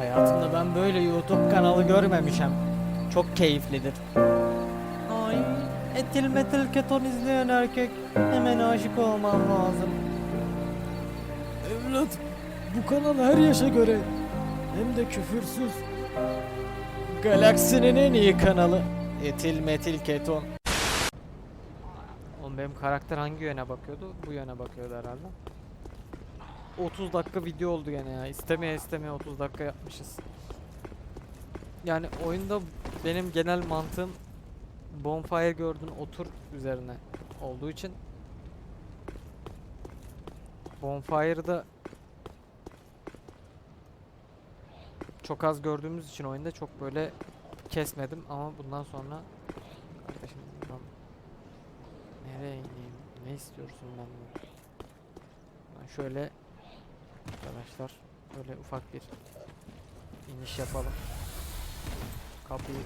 Hayatımda ben böyle YouTube kanalı görmemişim. Çok keyiflidir. Ay, etil metil keton izleyen erkek hemen aşık olmam lazım. Evlat, bu kanal her yaşa göre hem de küfürsüz. Galaksinin en iyi kanalı. Etil metil keton. Oğlum benim karakter hangi yöne bakıyordu? Bu yöne bakıyordu herhalde. 30 dakika video oldu gene ya. İstemeye istemeye 30 dakika yapmışız. Yani oyunda benim genel mantığım bonfire gördün otur üzerine olduğu için bonfire'da çok az gördüğümüz için oyunda çok böyle kesmedim ama bundan sonra kardeşim buradan nereye ineyim ne istiyorsun benden ben şöyle arkadaşlar. Böyle ufak bir iniş yapalım. Kapıyı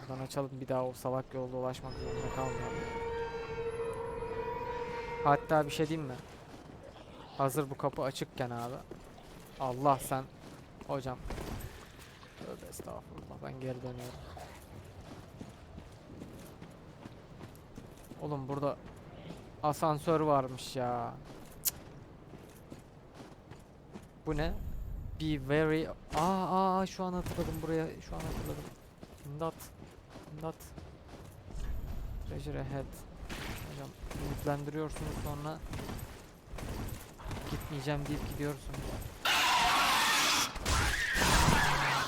buradan açalım. Bir daha o salak yolda ulaşmak zorunda kalmayalım. Hatta bir şey diyeyim mi? Hazır bu kapı açıkken abi Allah sen hocam. Tövbe estağfurullah ben geri dönüyorum. Oğlum burada asansör varmış ya. Bu ne? Be very... Aa, aa şu an hatırladım buraya. Şu an hatırladım. İmdat. İmdat. Treasure ahead. Hocam ümitlendiriyorsunuz sonra gitmeyeceğim deyip gidiyorsunuz.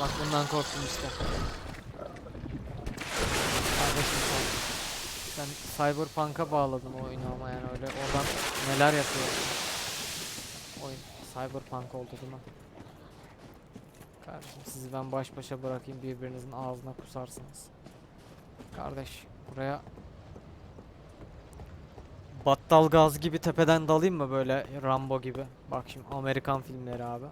Bak bundan korktum işte. Kardeşim sen, sen Cyberpunk'a bağladın oyunu ama yani öyle oradan neler yapıyor. Cyberpunk oldu değil mi? Kardeşim sizi ben baş başa bırakayım birbirinizin ağzına kusarsınız. Kardeş buraya Battal gaz gibi tepeden dalayım mı böyle Rambo gibi? Bak şimdi Amerikan filmleri abi.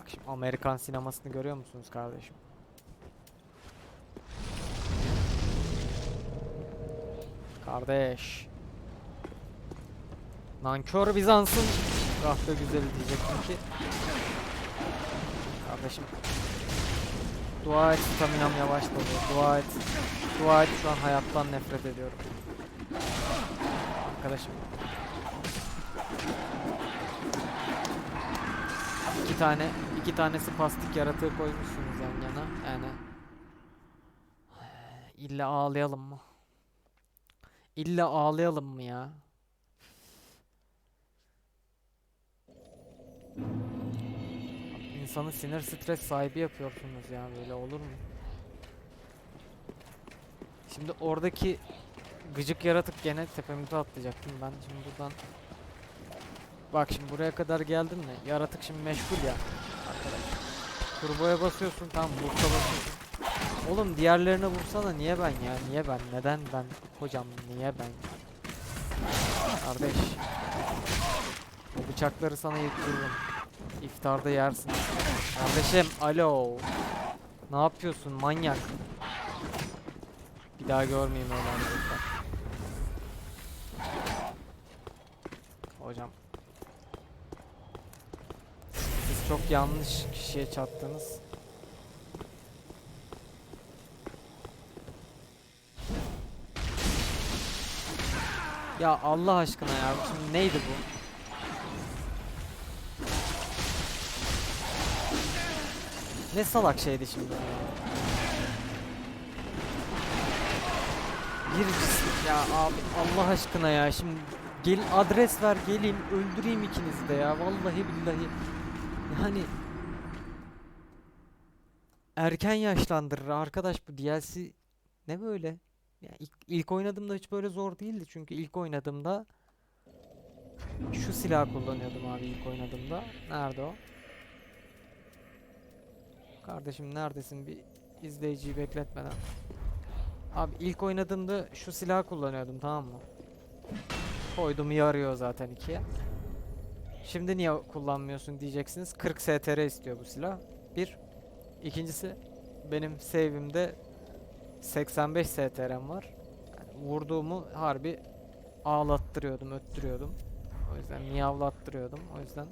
Bak şimdi Amerikan sinemasını görüyor musunuz kardeşim? Kardeş. Nankör Bizans'ın kahve güzeli diyecektim ki. Kardeşim. Dua et staminam yavaşladı. Dua et. Dua et şu an hayattan nefret ediyorum. Arkadaşım. İki tane iki tane spastik yaratığı koymuşsunuz yan yana. Yani illa ağlayalım mı? İlla ağlayalım mı ya? İnsanı sinir stres sahibi yapıyorsunuz ya böyle olur mu? Şimdi oradaki gıcık yaratık gene tepemize atlayacaktım ben şimdi buradan Bak şimdi buraya kadar geldin mi? Yaratık şimdi meşgul ya arkadaş. Turboya basıyorsun tamam loot'a basıyorsun. Oğlum diğerlerine vursana niye ben ya? Niye ben? Neden ben? Hocam niye ben? Kardeş. O bıçakları sana yıktırırım. İftarda yersin. Kardeşim alo. Ne yapıyorsun manyak? Bir daha görmeyeyim öyle hareketler. Hocam. Siz çok yanlış kişiye çattınız. Ya Allah aşkına ya şimdi neydi bu? Ne salak şeydi şimdi. Bir ya abi Allah aşkına ya. Şimdi gel adres ver geleyim öldüreyim ikinizi de ya. Vallahi billahi. Yani erken yaşlandırır arkadaş bu DLC ne böyle? Ya ilk, ilk oynadığımda hiç böyle zor değildi çünkü ilk oynadığımda şu silah kullanıyordum abi ilk oynadığımda. Nerede o kardeşim neredesin bir izleyiciyi bekletmeden Abi ilk oynadığımda şu silah kullanıyordum tamam mı? Koydum yarıyor zaten ikiye. Şimdi niye kullanmıyorsun diyeceksiniz. 40 STR istiyor bu silah. Bir. İkincisi benim save'imde 85 STR'm var. Yani vurduğumu harbi ağlattırıyordum, öttürüyordum. O yüzden miyavlattırıyordum. O yüzden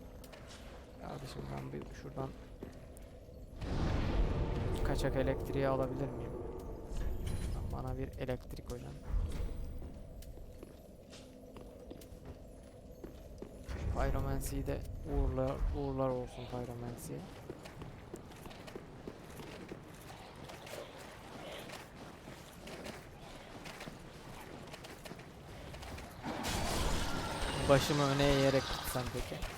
kardeşim ben bir şuradan kaçak elektriği alabilir miyim? Bana bir elektrik hocam. Pyromancy'yi de uğurlar, uğurlar olsun Pyromancy'ye. Başımı öne eğerek gitsem peki.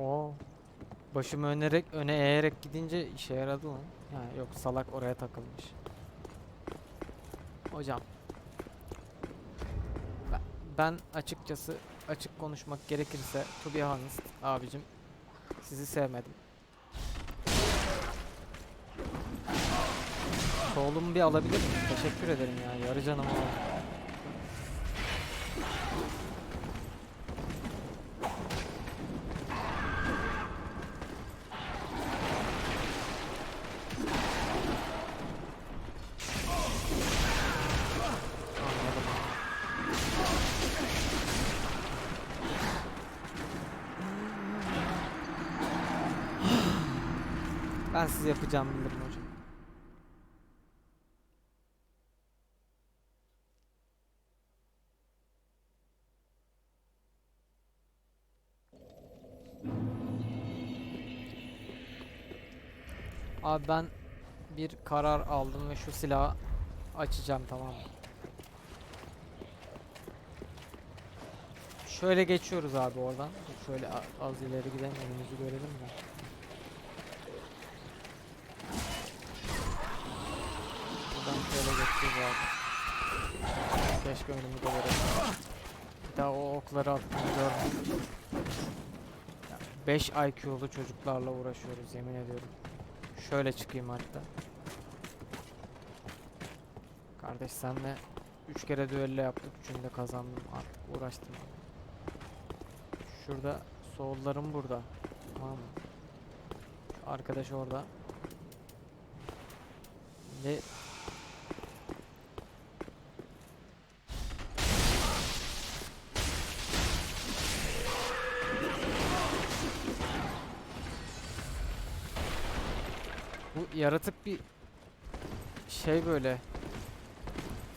Oo. Başımı önerek öne eğerek gidince işe yaradı lan. Ha yok salak oraya takılmış. Hocam. Ben, açıkçası açık konuşmak gerekirse to be honest abicim sizi sevmedim. Soğulumu bir alabilir miyim? Teşekkür ederim ya. Yarı canım oldu. Ben size yapacağımı bilirim hocam. Abi ben bir karar aldım ve şu silahı açacağım tamam mı? Şöyle geçiyoruz abi oradan. Şöyle az ileri gidelim önümüzü görelim de. Şöyle geçeceğiz abi. Keşke önümü de görelim. Bir daha o okları attığını görmedim. 5 IQ'lu çocuklarla uğraşıyoruz yemin ediyorum. Şöyle çıkayım hatta. Kardeş senle 3 kere düello yaptık. Üçünü de kazandım artık uğraştım. Şurada soğullarım burada. Tamam mı? Şu arkadaş orada. Ve yaratık bir şey böyle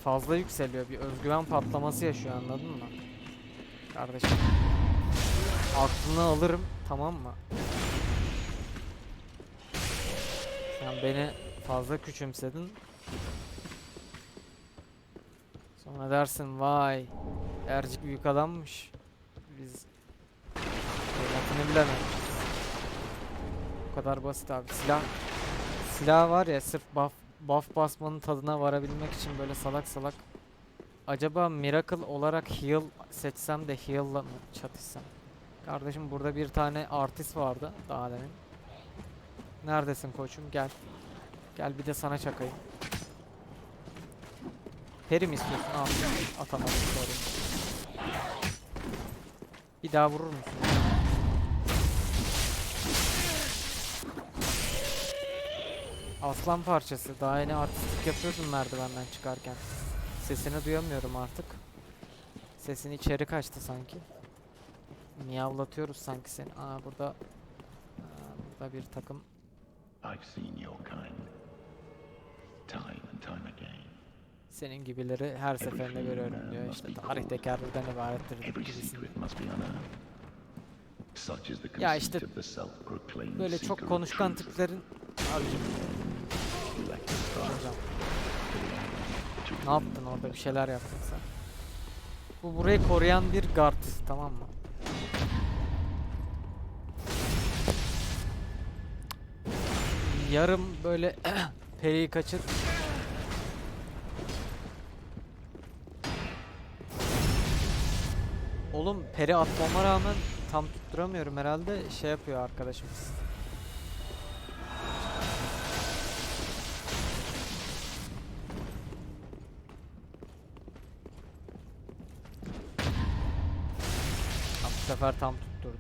fazla yükseliyor. Bir özgüven patlaması yaşıyor anladın mı? Kardeşim. Aklını alırım tamam mı? Sen beni fazla küçümsedin. Sonra dersin vay Ercik büyük adammış. Biz kıymetini bilememişiz. Bu kadar basit abi. Silah silah var ya sırf buff buff basmanın tadına varabilmek için böyle salak salak. Acaba miracle olarak heal seçsem de heal'la mı çatışsam? Kardeşim burada bir tane artist vardı daha demin. Neredesin koçum? Gel. Gel bir de sana çakayım. Peri mi istiyorsun? Al. Atamadım sorry. Bir daha vurur musun? Aslan parçası. Daha yeni artistlik yapıyordun merdivenden çıkarken. Sesini duyamıyorum artık. Sesin içeri kaçtı sanki. Miyavlatıyoruz sanki seni. Aa burada aa, burada bir takım I've seen your kind. Time and time again. senin gibileri her seferinde görüyorum diyor. İşte tarih tekerrürden ibarettir Every gibisin. secret must be unearthed. Such is the Ya conceit işte of the self-proclaimed Böyle seeker çok of konuşkan truth. tiplerin abicim hocam ne yaptın orada bir şeyler yaptın sen. Bu burayı koruyan bir guard tamam mı? Yarım böyle periyi kaçır. Oğlum peri atmama rağmen tam tutturamıyorum herhalde şey yapıyor arkadaşımız. Ha, bu sefer tam tutturduk.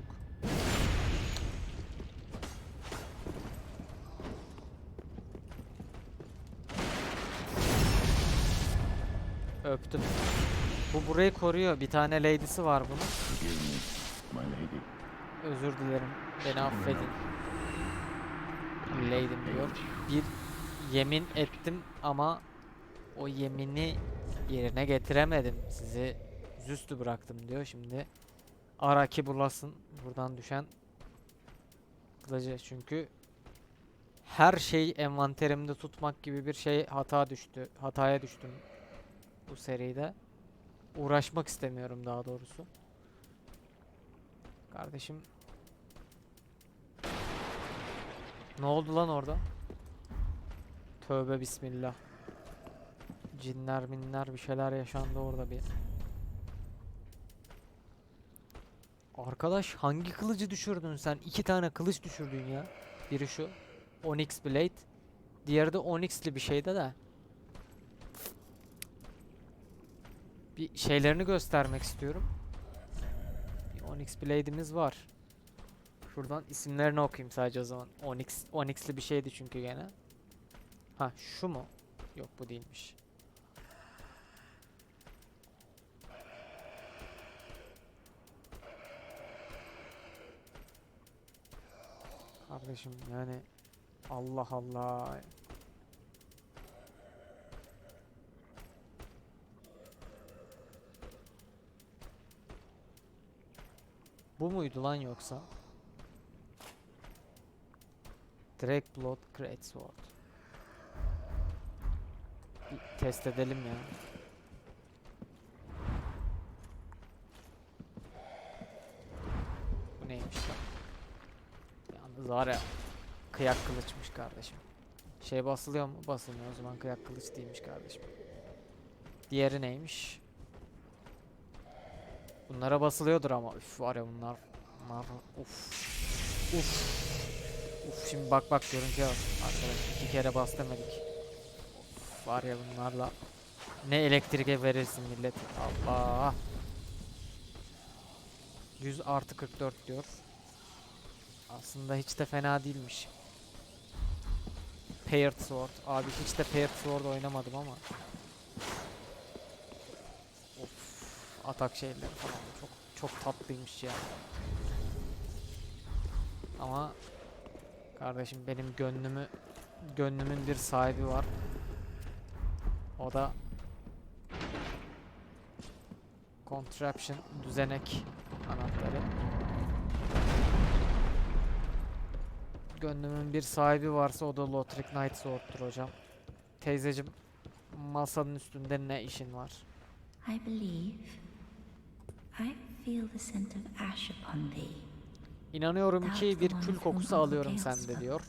Öptüm. Bu burayı koruyor. Bir tane lady'si var bunun. Özür dilerim. Beni affedin. Lady'm diyor. Bir yemin ettim ama o yemini yerine getiremedim. Sizi yüzüstü bıraktım diyor. Şimdi Araki bulasın buradan düşen kılıcı. Çünkü her şey envanterimde tutmak gibi bir şey hata düştü. Hataya düştüm bu seride. Uğraşmak istemiyorum daha doğrusu. Kardeşim ne oldu lan orada? Tövbe bismillah. Cinler minler bir şeyler yaşandı orada bir. Arkadaş hangi kılıcı düşürdün sen? İki tane kılıç düşürdün ya. Biri şu. Onyx Blade. Diğeri de Onyx'li bir şeyde de. Bir şeylerini göstermek istiyorum. Bir Onyx Blade'imiz var. Şuradan isimlerini okuyayım sadece o zaman. Onyx, Onyx'li bir şeydi çünkü gene. Ha şu mu? Yok bu değilmiş. Kardeşim yani Allah Allah. Bu muydu lan yoksa? Drake Blood Great Sword. Bir test edelim ya. Bu neymiş lan? Ya kıyak kılıçmış kardeşim. Şey basılıyor mu? Basılmıyor. O zaman kıyak kılıç değilmiş kardeşim. Diğeri neymiş? Bunlara basılıyordur ama. Üf var ya bunlar bunlar uf. Uf. Uf şimdi bak bak görüntüye bak. Arkadaş iki kere bas demedik. Uf, var ya bunlarla ne elektrike verirsin millet? Allah. 100 artı 44 diyor aslında hiç de fena değilmiş Paired Sword abi hiç de Paired Sword oynamadım ama Of atak şeyleri falan çok çok tatlıymış ya. Ama kardeşim benim gönlümü gönlümün bir sahibi var. O da contraption düzenek anahtarı. Gönlümün bir sahibi varsa o da Lothric Knight Sword'tur hocam. Teyzecim masanın üstünde ne işin var? I believe I feel the scent of ash upon thee, İnanıyorum ki bir kül kokusu alıyorum sende diyor.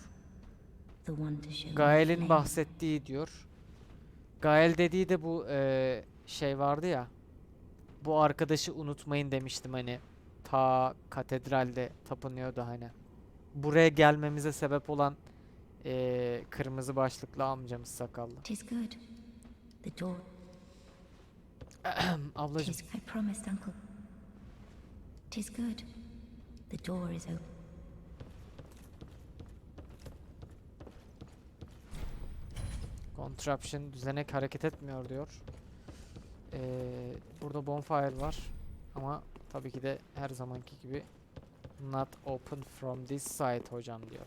Gael'in bahsettiği diyor. Gael dediği de bu eee, şey vardı ya. Bu arkadaşı unutmayın demiştim hani. Ta katedralde tapınıyordu hani. Buraya gelmemize sebep olan eee, kırmızı başlıklı amcamız sakallı. Tis good. The door. Ablacım Tis, I promised, Uncle. Tis good. The door is open. Contraption düzenek hareket etmiyor diyor. Ee, burada bonfire var ama tabii ki de her zamanki gibi not open from this side hocam diyor.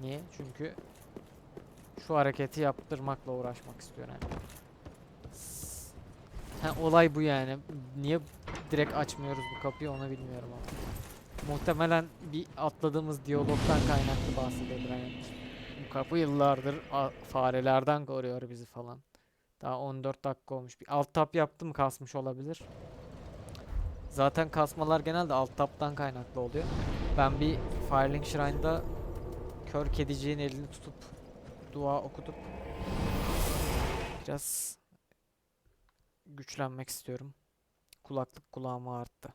Niye? Çünkü şu hareketi yaptırmakla uğraşmak istiyor yani. Ha, olay bu yani. Niye direkt açmıyoruz bu kapıyı onu bilmiyorum ama. Muhtemelen bir atladığımız diyalogdan kaynaklı bahsedebilir. Yani bu kapı yıllardır farelerden koruyor bizi falan. Daha 14 dakika olmuş. Bir alt tab yaptım kasmış olabilir. Zaten kasmalar genelde alt tab'dan kaynaklı oluyor. Ben bir Firelink Shrine'da kör kediciğin elini tutup dua okutup biraz güçlenmek istiyorum. Kulaklık kulağıma arttı.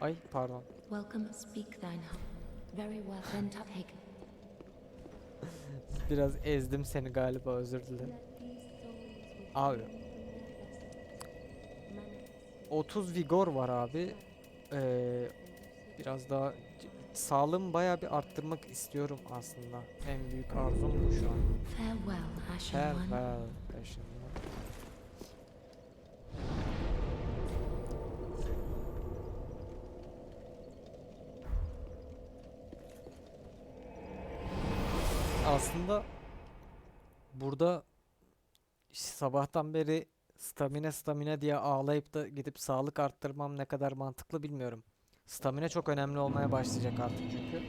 Ay pardon. Welcome, speak thine. Very well, then take. Biraz ezdim seni galiba özür dilerim. Abi 30 vigor var abi. Ee, biraz daha sağlığımı bayağı bir arttırmak istiyorum aslında. En büyük arzum bu şu an. Farewell, Ashen. Aslında burada sabahtan beri stamina stamina diye ağlayıp da gidip sağlık arttırmam ne kadar mantıklı bilmiyorum. Stamina çok önemli olmaya başlayacak artık çünkü.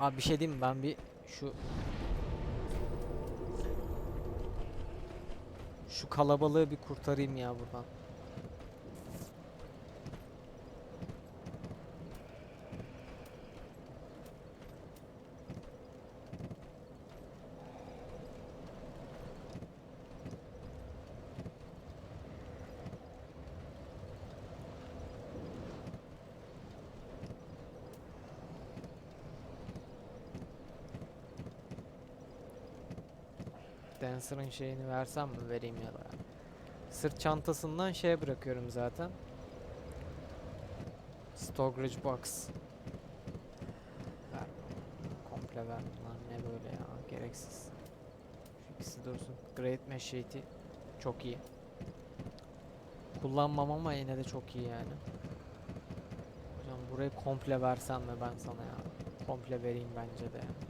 Abi bir şey diyeyim mi? Ben bir şu Şu kalabalığı bir kurtarayım ya buradan. Dancer'ın şeyini versem mi vereyim ya da. Sırt çantasından şeye bırakıyorum zaten. Storage box. Ver. Komple ver bunlar ne böyle ya gereksiz. Şu ikisi dursun. Great Machete çok iyi. Kullanmam ama yine de çok iyi yani. Hocam burayı komple versem mi ben sana ya? Komple vereyim bence de ya. Yani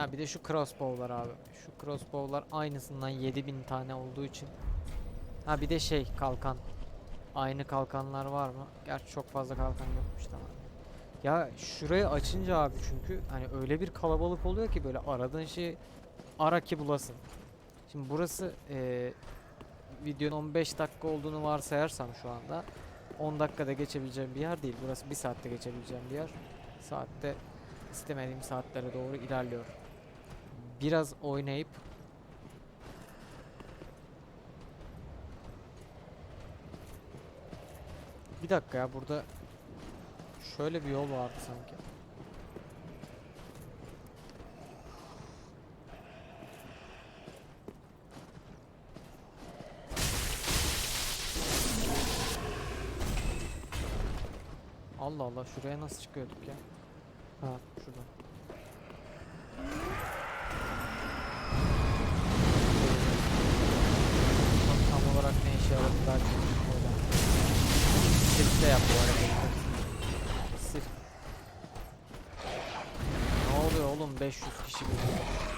ha bir de şu crossbow'lar abi. Şu crossbow'lar aynısından 7000 tane olduğu için. Ha bir de şey kalkan. Aynı kalkanlar var mı? Gerçi çok fazla kalkan yokmuş tamam. Ya şurayı açınca abi çünkü hani öyle bir kalabalık oluyor ki böyle aradığın şeyi ara ki bulasın. Şimdi burası eee videonun 15 dakika olduğunu varsayarsam şu anda 10 dakikada geçebileceğim bir yer değil. Burası 1 saatte geçebileceğim bir yer. Saatte istemediğim saatlere doğru ilerliyor. Biraz oynayıp Bir dakika ya burada şöyle bir yol vardı sanki. Allah Allah şuraya nasıl çıkıyorduk ya? Ha şuradan. Tam, tam olarak ne işe yaradı daha çok öyle. Sirkte yap bu hareketi. Sirk. Ne oluyor oğlum 500 kişi. Anladım.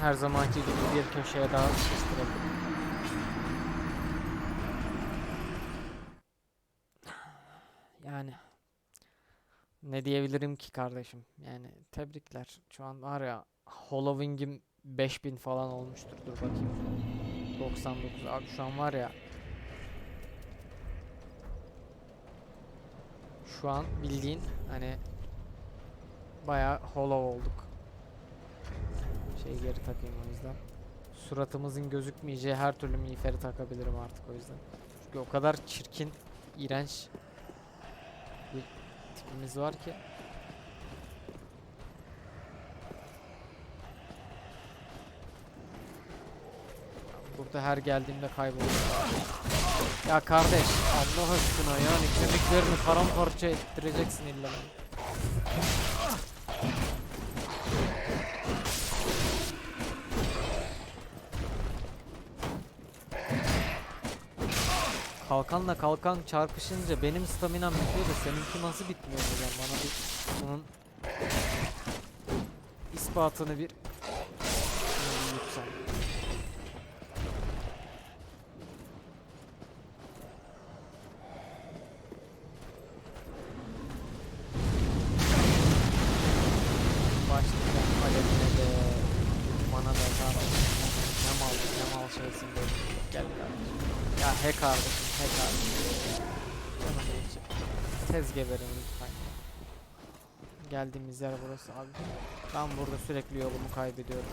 Her, zamanki gibi bir köşeye daha sıkıştıralım. Yani ne diyebilirim ki kardeşim? Yani tebrikler. Şu an var ya Halloween'im 5000 falan olmuştur. Dur bakayım. 99 abi şu an var ya şu an bildiğin hani bayağı hollow olduk. Şey geri takayım o yüzden. Suratımızın gözükmeyeceği her türlü miğferi takabilirim artık o yüzden. Çünkü o kadar çirkin, iğrenç tipimiz var ki. Burada her geldiğimde kayboluyor. Ya kardeş Allah aşkına yani kemiklerini paramparça ettireceksin illa. Kalkanla kalkan çarpışınca benim staminam bitiyor da seninki nasıl bitmiyor hocam? Bana bir bunun ispatını bir lütfen. Başlayacağım alevine de mana da kardeşim ne mal ne mal şeysin benim gel ya he kardeşim tez geberin lütfen geldiğimiz yer burası abi. Ben burada sürekli yolumu kaybediyorum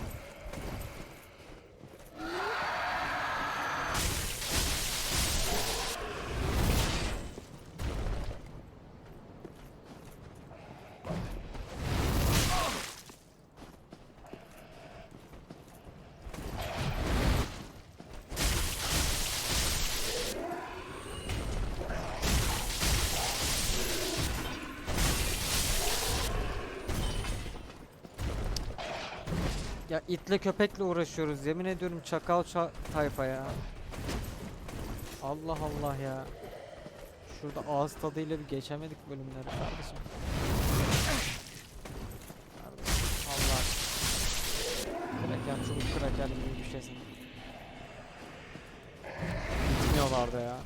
Ya itle köpekle uğraşıyoruz. Yemin ediyorum çakal ça- tayfa ya. Allah Allah ya. Şurada ağız tadıyla bir geçemedik bölümleri kardeşim. Allah. Kraker çubuk kraker gibi bir şeysin. Bitmiyorlar da ya.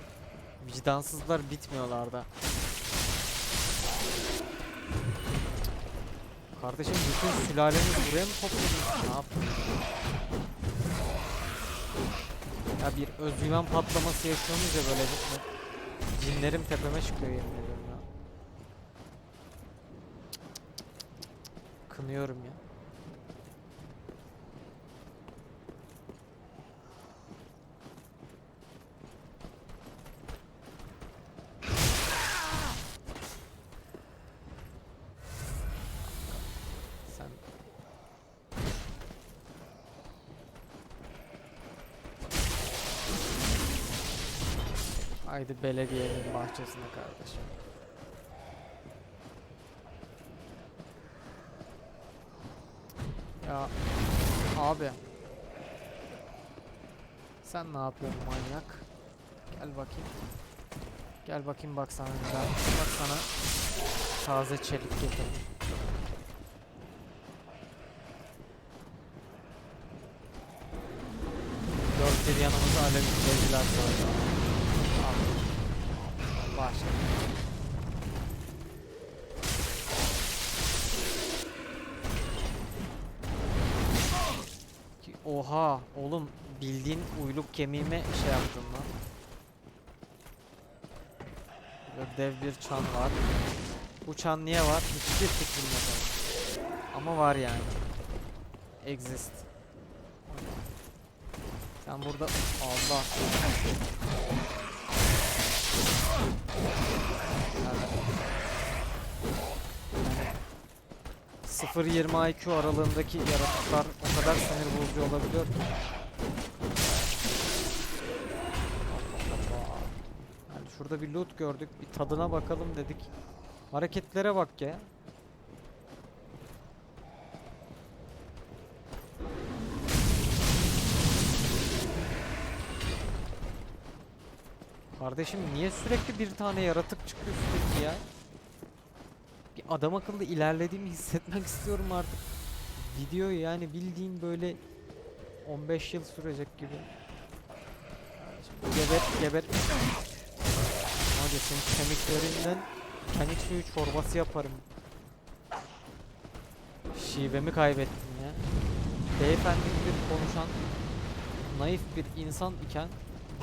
Vicdansızlar bitmiyorlar da. Kardeşim bütün sülaleniz buraya mı topladınız? Ne yaptınız? Ya bir özgüven patlaması yaşıyorsunuz ya böyle bir Cinlerim tepeme çıkıyor yemin ediyorum ya. Kınıyorum ya. Sen Haydi belediyenin bahçesine kardeşim. Ya abi. Sen ne yapıyorsun manyak? Gel bakayım. Gel bakayım bak sana güzel. Bak taze çelik getirdim. Dört bir yanımıza alev tüfekçiler koydu. Oha oğlum bildiğin uyluk kemiğime şey yaptın lan. Burada dev bir çan var. Bu çan niye var? Hiçbir fikrim yok. Ama var yani. Exist. Sen burada Allah. 0-20 IQ aralığındaki yaratıklar o kadar sinir bozucu olabiliyor ki. Yani şurada bir loot gördük. Bir tadına bakalım dedik. Hareketlere bak ya. Kardeşim niye sürekli bir tane yaratık çıkıyor sürekli ya? Adam akıllı ilerlediğimi hissetmek istiyorum artık. Video yani bildiğin böyle 15 yıl sürecek gibi. Kardeşim, Geber geber. Hadi senin kemiklerinden kemik suyu çorbası yaparım. Şivemi kaybettim ya. Beyefendi gibi konuşan naif bir insan iken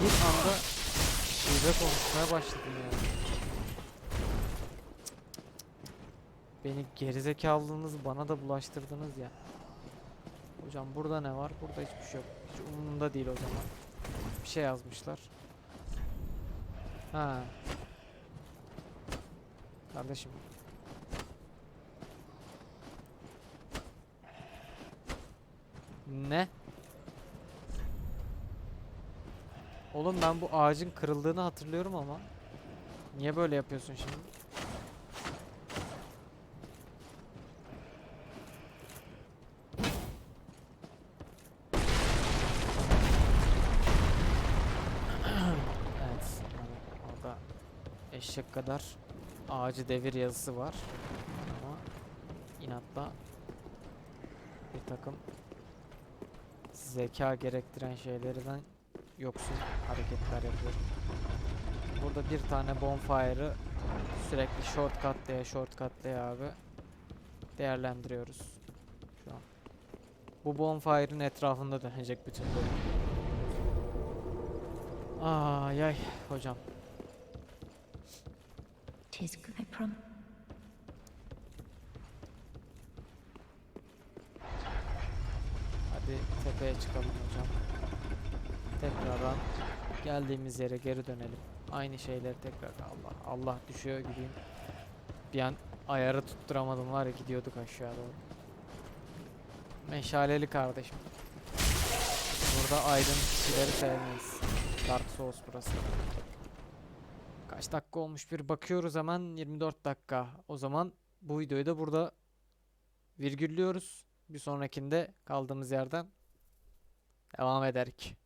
bir anda şive konuşmaya başladım ya. Beni gerizekalılığınız bana da bulaştırdınız ya. Hocam burada ne var? Burada hiçbir şey yok. Hiç umurumda değil o zaman. Bir şey yazmışlar. Ha. Kardeşim. Ne? Oğlum ben bu ağacın kırıldığını hatırlıyorum ama. Niye böyle yapıyorsun şimdi? Evet. hani orada eşek kadar ağacı devir yazısı var. Ama inatla bir takım zeka gerektiren şeylerden yoksun hareketler yapıyor. Burada bir tane bonfire'ı sürekli shortcutlaya shortcutlaya abi değerlendiriyoruz şu an. Bu bonfire'ın etrafında dönecek bütün bölüm. Ay ay hocam. Tis good, I prom. Hadi tepeye çıkalım hocam. Tekrardan geldiğimiz yere geri dönelim. Aynı şeyleri tekrar Allah Allah düşüyor gideyim. Bir an ayarı tutturamadım var ya gidiyorduk aşağı doğru. Meşaleli kardeşim. Burada aydın kişileri sevmeyiz. Dark Souls burası. Kaç dakika olmuş bir bakıyoruz hemen 24 dakika. O zaman bu videoyu da burada virgüllüyoruz. Bir sonrakinde kaldığımız yerden devam ederik.